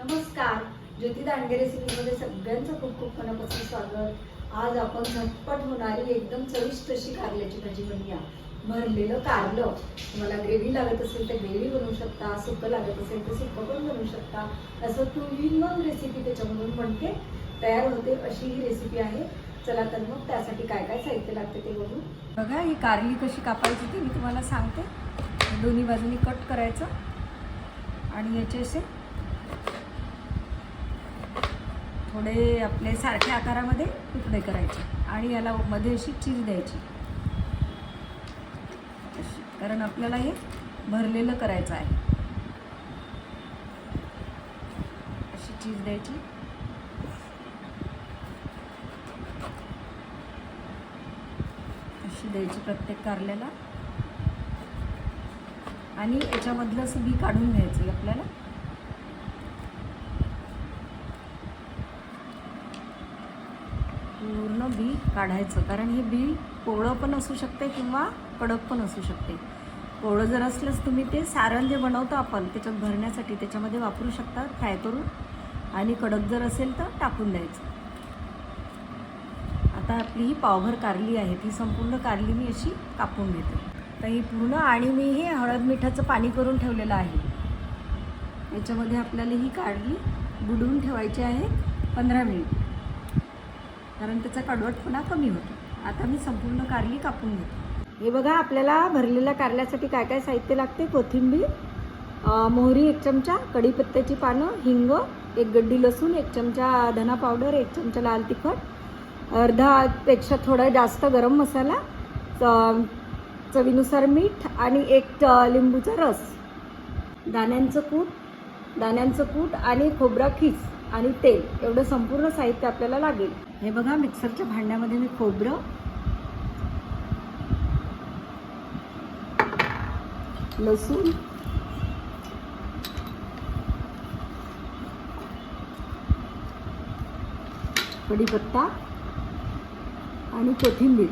नमस्कार. ज्योती दांडगे रेसिपीमध्ये सगळ्यांचं खूप खूप मनापासून स्वागत. आज आपण झटपट होणारी एकदम चविष्ट अशी कारल्याची भाजी बनूया भरलेलं कारलं. तुम्हाला ग्रेव्ही लागत असेल तर ग्रेव्ही बनवू शकता सुकं लागत असेल तर सुकं पण बनवू शकता. असं टू इन वन रेसिपी त्याच्यामधून बनते तयार होते अशी ही रेसिपी आहे. चला तर मग त्यासाठी काय काय साहित्य लागते ते बघू. बघा ही कारली कशी कापायची ती मी तुम्हाला सांगते. दोन्ही बाजूनी कट करायचं. आणि याचे असे थोडे आपले सारख्या आकारामध्ये तुकडे करायचे आणि याला मध्ये अशी चीज द्यायची. कारण आपल्याला हे भरलेलं करायचं आहे. अशी चीज द्यायची. अशी द्यायची प्रत्येक कारल्याला. आणि याच्यामधलं असं बी काढून घ्यायचं आहे आपल्याला. पूर्ण बी काढायचं. कारण हे बी कोवळं पण असू शकते किंवा कडक पण असू शकते. कोवळं जर असलंच तुम्ही ते सारण जे बनवतो आपण त्याच्यात भरण्यासाठी त्याच्यामध्ये वापरू शकता फ्राय करून. आणि कडक जर असेल तर टाकून द्यायचं. आता आपली ही पावभर कारली आहे ती संपूर्ण कारली मी अशी कापून घेते. तर ही पूर्ण आणि मी हे हळद मिठाचं पाणी करून ठेवलेलं आहे. याच्यामध्ये आपल्याला ही कारली बुडवून ठेवायची आहे पंधरा मिनिट. कारण त्याचा कडवटपणा कमी होतो. आता मी संपूर्ण कारली कापून घेते. हे बघा आपल्याला भरलेल्या कारल्यासाठी काय काय साहित्य लागते? कोथिंबीर मोहरी एक चमचा कढीपत्त्याची पानं हिंग एक गड्डी लसूण एक चमचा धना पावडर एक चमचा लाल तिखट अर्धापेक्षा थोडा जास्त गरम मसाला च- चवीनुसार मीठ आणि एक लिंबूचा रस. दाण्यांचं कूट दाण्यांचं कूट आणि खोबरा खीस आणि तेल एवढं संपूर्ण साहित्य आपल्याला लागेल. हे बघा मिक्सरच्या भांड्यामध्ये मी खोबरं लसूण कढीपत्ता आणि कोथिंबीर.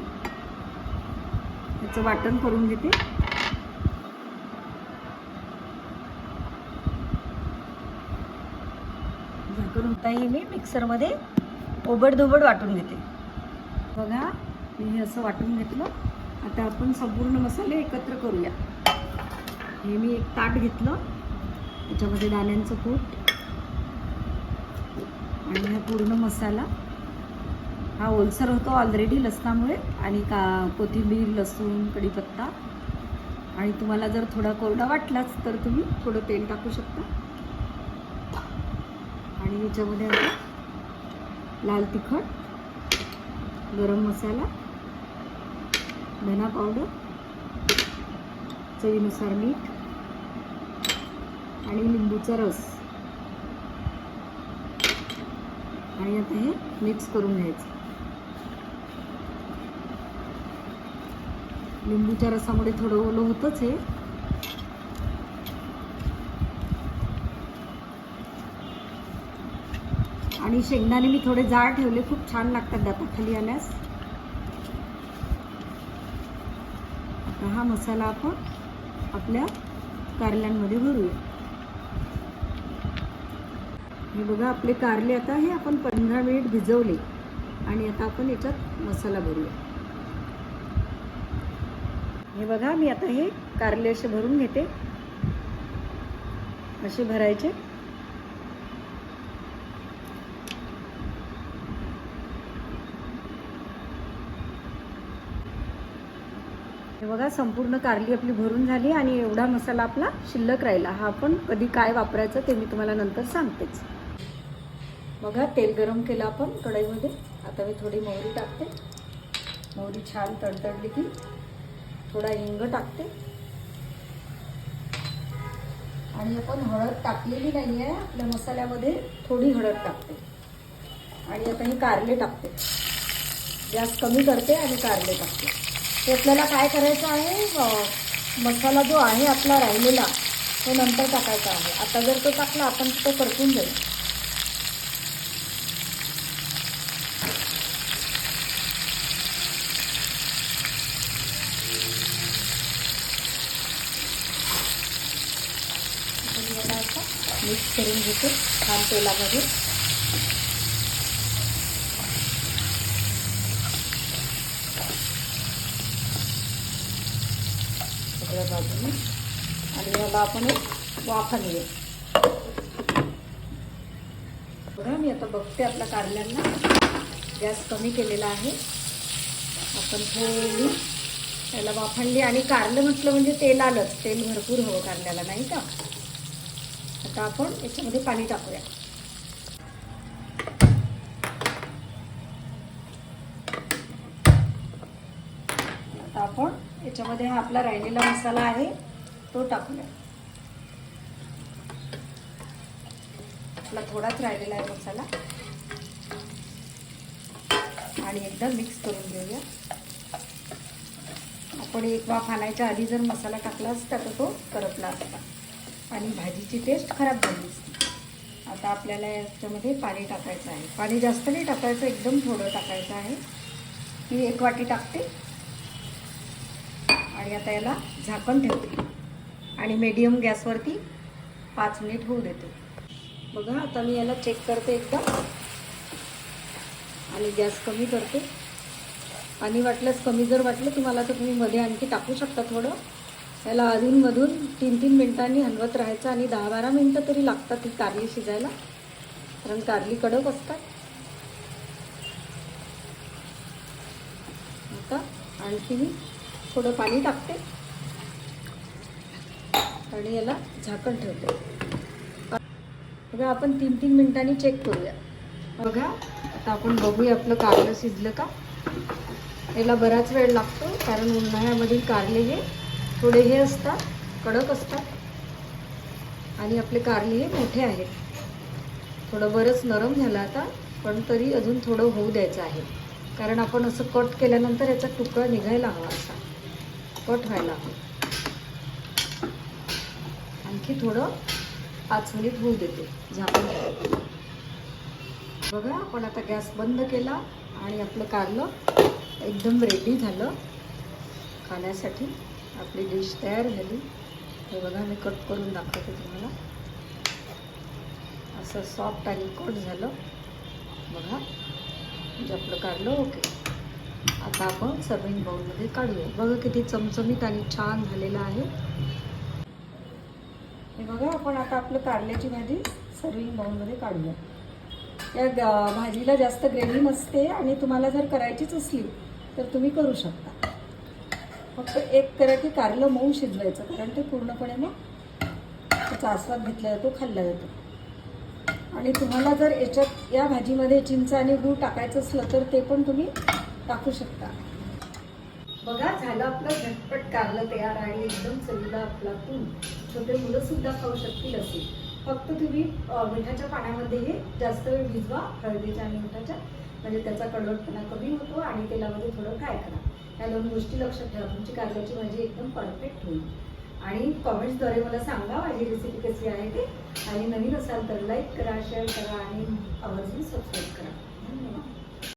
याचं वाटण करून घेते. झाकून येईल मी मिक्सरमध्ये. ओबडधोबड वाटून घेते. बघा मी हे असं वाटून घेतलं. आता आपण संपूर्ण मसाले एकत्र करूया. हे मी एक ताट घेतलं. त्याच्यामध्ये दाण्यांचं कूट आणि हा पूर्ण मसाला. हा ओलसर होतो ऑलरेडी लसणामुळे आणि का कोथिंबीर लसूण कढीपत्ता. आणि तुम्हाला जर थोडा कोरडा वाटलाच तर तुम्ही थोडं तेल टाकू शकता. आणि याच्यामध्ये आता लाल तिखट गरम मसाला धना पावडर चवीनुसार मीठ आणि लिंबूचा रस. आणि आता हे मिक्स करून घ्यायचं. लिंबूच्या रसामुळे थोडं ओलं होतंच हे. आणि शेंगदाणे मी थोडे जाड ठेवले खूप छान लागतात दाताखाली आल्यास. आता हा मसाला आपण आपल्या कारल्यांमध्ये भरूया. हे बघा आपले कारले आता हे आपण पंधरा मिनिट भिजवले आणि आता आपण याच्यात मसाला भरूया. हे बघा मी आता हे कारले असे भरून घेते. असे भरायचे. बघा संपूर्ण कारली आपली भरून झाली आणि एवढा मसाला आपला शिल्लक राहिला. हा आपण कधी काय वापरायचं ते मी तुम्हाला नंतर सांगतेच. बघा तेल गरम केलं आपण कढईमध्ये. आता मी थोडी मोहरी टाकते. मोहरी छान तडतडली की थोडा हिंग टाकते. आणि आपण हळद टाकलेली नाही आहे आपल्या मसाल्यामध्ये थोडी हळद टाकते. आणि आता ही कारले टाकते. गॅस कमी करते आणि कारले टाकते. ते आपल्याला काय करायचं आहे? मसाला जो आहे आपला राहिलेला तो नंतर टाकायचा आहे. आता जर तो टाकला आपण तो परतून जाईल मिक्स करून घेते छान तेलामध्ये. सगळ्या बाजूने. आणि याला आपण एक वाफा देऊया. बघा मी आता बघते आपल्या कारल्यांना. गॅस कमी केलेला आहे. आपण थोडी त्याला वाफणली आणि कारलं म्हटलं म्हणजे तेल आलंच. तेल भरपूर हवं कारल्याला नाही का? आता आपण याच्यामध्ये पाणी टाकूया. आता आपण याच्यामध्ये हा आपला राहिलेला मसाला आहे तो टाकूया. आपला थोडाच राहिलेला आहे मसाला. आणि एकदा मिक्स करून घेऊया. आपण एक वाफ आणायच्या आधी जर मसाला टाकला असता तर तो करपला असता. आणि भाजीची टेस्ट खराब झाली असती. आता आपल्याला याच्यामध्ये पाणी टाकायचं आहे. पाणी जास्त नाही टाकायचं एकदम थोडं टाकायचं आहे. मी एक वाटी टाकते. आणि आता याला झाकण ठेवते. आणि मीडियम गॅसवरती पाच मिनिट होऊ देते. बघा आता मी याला चेक करते एकदा. आणि गॅस कमी करते. आणि वाटल्यास कमी जर वाटलं तुम्हाला तर तुम्ही मध्ये आणखी टाकू शकता थोडं. याला अधूनमधून तीन तीन मिनिटांनी हलवत राहायचं आणि दहा बारा मिनटं तरी लागतात ही कारली शिजायला. कारण कारली कडक असतात. आता आणखी मी थोडं पाणी टाकते. आणि याला झाकण ठेवते. बघा आपण तीन तीन मिनिटांनी चेक करूया. बघा आता आपण बघूया आपलं कारलं शिजलं का? याला बराच वेळ लागतो कारण उन्हाळ्यामधील कारले हे थोडे हे असतात कडक असतात. आणि आपले कारले हे मोठे आहेत. थोडं बरंच नरम झालं आता पण तरी अजून थोडं होऊ द्यायचं आहे. कारण आपण असं कट केल्यानंतर याचा तुकडा निघायला हवा असा. कट व्हायला. आणखी थोडं पाच मिनिट होऊ देते झाकून बघा आपण आता गॅस बंद केला आणि आपलं कारलं एकदम रेडी झालं. खाण्यासाठी आपली डिश तयार झाली. हे बघा मी कट करून दाखवते तुम्हाला. असं सॉफ्ट आणि कट झालं. बघा म्हणजे आपलं कारलं ओके आता आपण सर्विंग बाउलमध्ये काढूया. बघा किती चमचमीत आणि छान झालेलं आहे. हे बघा आपण आता आपलं कारल्याची भाजी सर्विंग बाउलमध्ये काढूया. या भाजीला जास्त ग्रेव्ही नसते आणि तुम्हाला जर करायचीच असली तर तुम्ही करू शकता. फक्त एक करा की कारलं मऊ शिजवायचं कारण ते पूर्णपणे मग त्याचा आस्वाद घेतला जातो खाल्ला जातो. आणि तुम्हाला जर याच्यात या भाजीमध्ये चिंच आणि गूळ टाकायचं असलं तर ते पण तुम्ही टाकू शकता. बघा झालं आपलं झटपट कारलं तयार आहे एकदम चवीला आपला तून छोटे मुलं सुद्धा खाऊ शकतील असे. फक्त तुम्ही मिठाच्या पाण्यामध्ये हे जास्त वेळ भिजवा हळदीच्या आणि मिठाच्या. म्हणजे त्याचा कडवटपणा कमी होतो आणि तेलामध्ये थोडं फ्राय करा. या दोन गोष्टी लक्षात ठेवा. तुमची कारल्याची भाजी एकदम परफेक्ट होईल. आणि कॉमेंट्सद्वारे मला सांगा माझी रेसिपी कशी आहे ते. आणि नवीन असाल तर लाईक करा शेअर करा आणि आवर्जून सबस्क्राईब करा.